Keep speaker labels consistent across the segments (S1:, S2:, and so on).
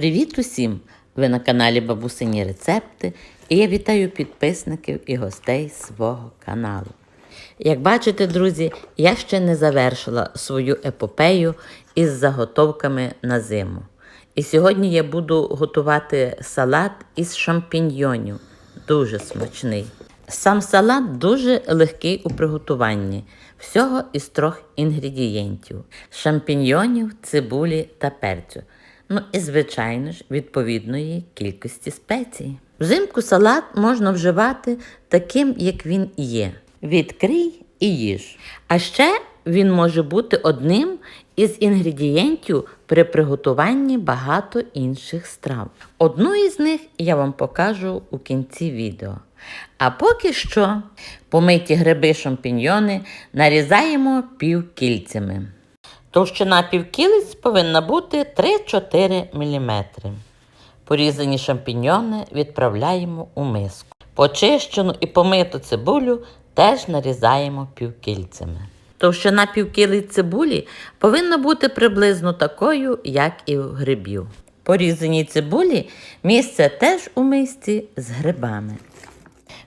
S1: Привіт усім! Ви на каналі Бабусині Рецепти і я вітаю підписників і гостей свого каналу. Як бачите, друзі, я ще не завершила свою епопею із заготовками на зиму. І сьогодні я буду готувати салат із шампіньйонів. Дуже смачний. Сам салат дуже легкий у приготуванні. Всього із трьох інгредієнтів: шампіньйонів, цибулі та перцю. Ну і, звичайно ж, відповідної кількості спецій. Взимку салат можна вживати таким, як він є. Відкрий і їж. А ще він може бути одним із інгредієнтів при приготуванні багато інших страв. Одну із них я вам покажу у кінці відео. А поки що помиті гриби шампіньйони нарізаємо півкільцями. Товщина півкілиць повинна бути 3-4 мм. Порізані шампіньйони відправляємо у миску. Почищену і помиту цибулю теж нарізаємо півкільцями. Товщина півкілиць цибулі повинна бути приблизно такою, як і у грибів. Порізаній цибулі місце теж у мисці з грибами.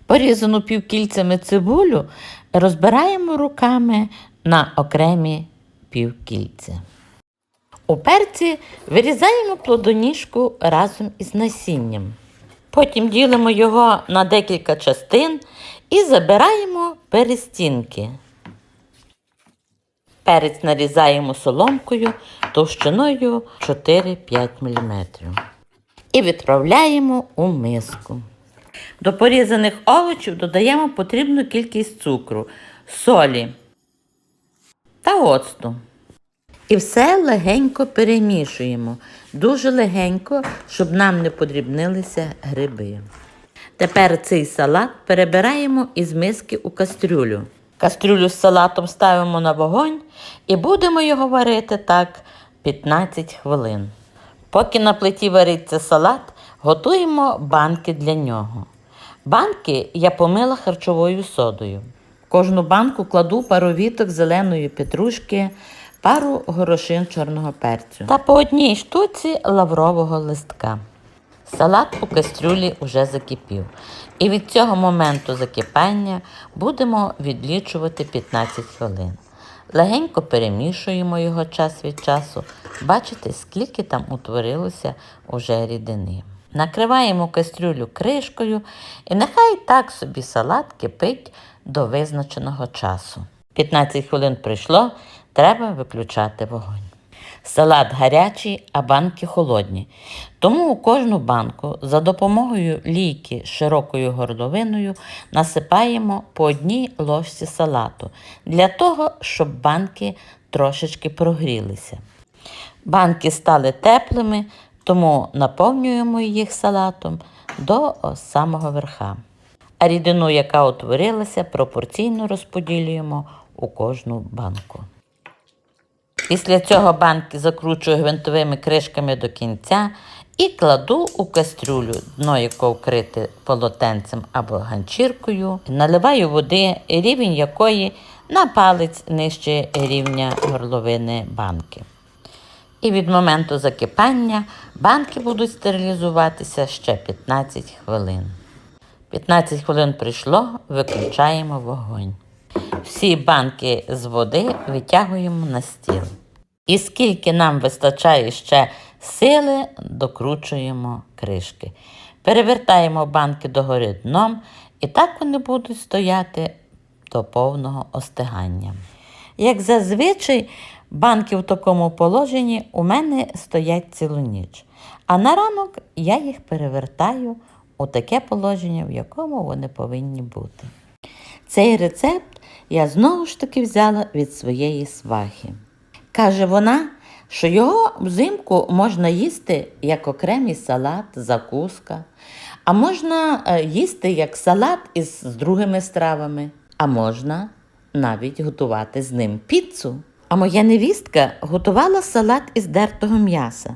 S1: Порізану півкільцями цибулю розбираємо руками на окремі півкільця. У перці вирізаємо плодоніжку разом із насінням. Потім ділимо його на декілька частин і забираємо перестінки. Перець нарізаємо соломкою товщиною 4-5 мм. І відправляємо у миску. До порізаних овочів додаємо потрібну кількість цукру, солі та оцту. І все легенько перемішуємо. Дуже легенько, щоб нам не подрібнилися гриби. Тепер цей салат перебираємо із миски у кастрюлю. Кастрюлю з салатом ставимо на вогонь і будемо його варити так 15 хвилин. Поки на плиті вариться салат, готуємо банки для нього. Банки я помила харчовою содою. Кожну банку кладу пару віток зеленої петрушки, пару горошин чорного перцю та по одній штуці лаврового листка. Салат у кастрюлі вже закипів. І від цього моменту закипання будемо відлічувати 15 хвилин. Легенько перемішуємо його час від часу. Бачите, скільки там утворилося уже рідини. Накриваємо кастрюлю кришкою і нехай так собі салат кипить до визначеного часу. 15 хвилин пройшло, треба виключати вогонь. Салат гарячий, а банки холодні. Тому у кожну банку за допомогою лійки з широкою горловиною насипаємо по одній ложці салату для того, щоб банки трошечки прогрілися. Банки стали теплими, тому наповнюємо їх салатом до самого верха. А рідину, яка утворилася, пропорційно розподілюємо у кожну банку. Після цього банки закручую гвинтовими кришками до кінця і кладу у кастрюлю, дно якого вкрите полотенцем або ганчіркою, наливаю води, рівень якої на палець нижче рівня горловини банки. І від моменту закипання банки будуть стерилізуватися ще 15 хвилин. 15 хвилин прийшло, виключаємо вогонь. Всі банки з води витягуємо на стіл. І скільки нам вистачає ще сили, докручуємо кришки. Перевертаємо банки догори дном, і так вони будуть стояти до повного остигання. Як зазвичай, банки в такому положенні у мене стоять цілу ніч. А на ранок я їх перевертаю у таке положення, в якому вони повинні бути. Цей рецепт я знову ж таки взяла від своєї свахи. Каже вона, що його взимку можна їсти як окремий салат, закуска, а можна е, їсти як салат із з другими стравами, а можна навіть готувати з ним піцу. А моя невістка готувала салат із дертого м'яса.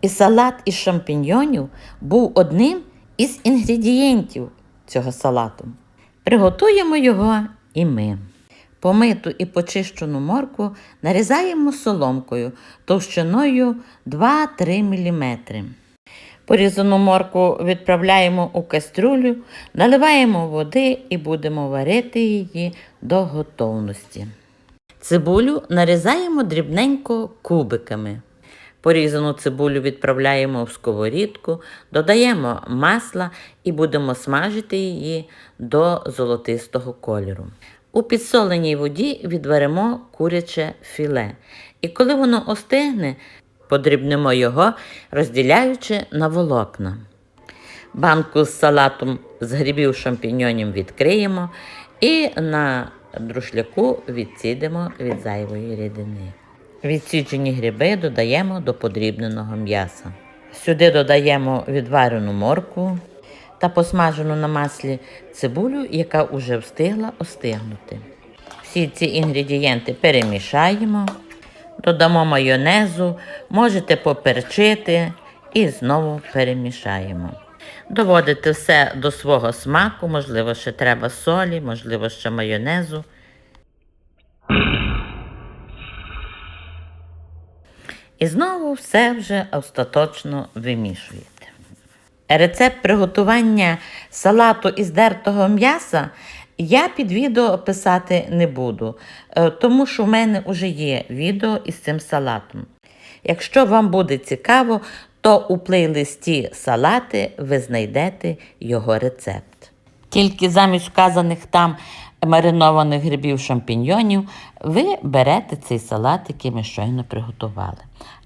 S1: І салат із шампіньйонів був одним із інгредієнтів цього салату. Приготуємо його і ми. Помиту і почищену моркву нарізаємо соломкою товщиною 2-3 мм. Порізану морку відправляємо у кастрюлю, наливаємо води і будемо варити її до готовності. Цибулю нарізаємо дрібненько кубиками. Порізану цибулю відправляємо в сковорідку, додаємо масла і будемо смажити її до золотистого кольору. У підсоленій воді відваримо куряче філе. І коли воно остигне, подрібнемо його, розділяючи на волокна. Банку з салатом з грибів шампіньонів відкриємо і на друшляку відсідимо від зайвої рідини. Відсіджені гриби додаємо до подрібненого м'яса. Сюди додаємо відварену моркву та посмажену на маслі цибулю, яка вже встигла остигнути. Всі ці інгредієнти перемішаємо, додамо майонезу, можете поперчити і знову перемішаємо. Доводите все до свого смаку, можливо, ще треба солі, можливо, ще майонезу. І знову все вже остаточно вимішуєте. Рецепт приготування салату із дертого м'яса я під відео писати не буду, е, тому що в мене вже є відео із цим салатом. Якщо вам буде цікаво, то у плейлисті салати ви знайдете його рецепт. Тільки замість вказаних там маринованих грибів шампіньйонів ви берете цей салат, який ми щойно приготували.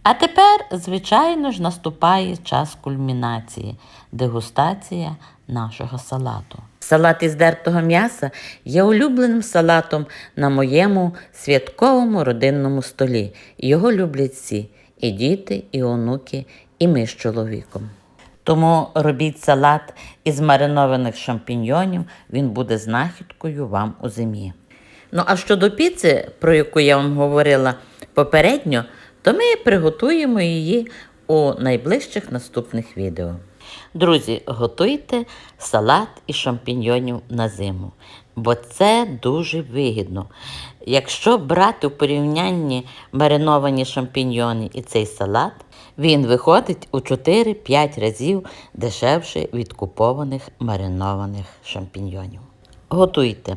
S1: А тепер, звичайно ж, наступає час кульмінації, дегустація нашого салату. Салат із дертого м'яса є улюбленим салатом на моєму святковому родинному столі. Його люблять всі і діти, і онуки, і ми з чоловіком. Тому робіть салат із маринованих шампіньйонів, він буде знахідкою вам у зимі. Ну а щодо піци, про яку я вам говорила попередньо, то ми приготуємо її у найближчих наступних відео. Друзі, готуйте салат із шампіньйонів на зиму, бо це дуже вигідно. Якщо брати у порівнянні мариновані шампіньйони і цей салат, він виходить у 4-5 разів дешевше від купованих маринованих шампіньйонів. Готуйте.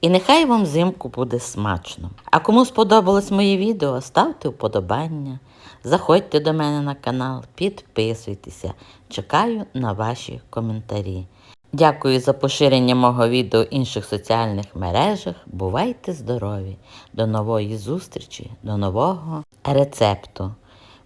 S1: І нехай вам взимку буде смачно. А кому сподобалось моє відео, ставте вподобання, заходьте до мене на канал, підписуйтеся. Чекаю на ваші коментарі. Дякую за поширення мого відео в інших соціальних мережах. Бувайте здорові! До нової зустрічі, до нового рецепту.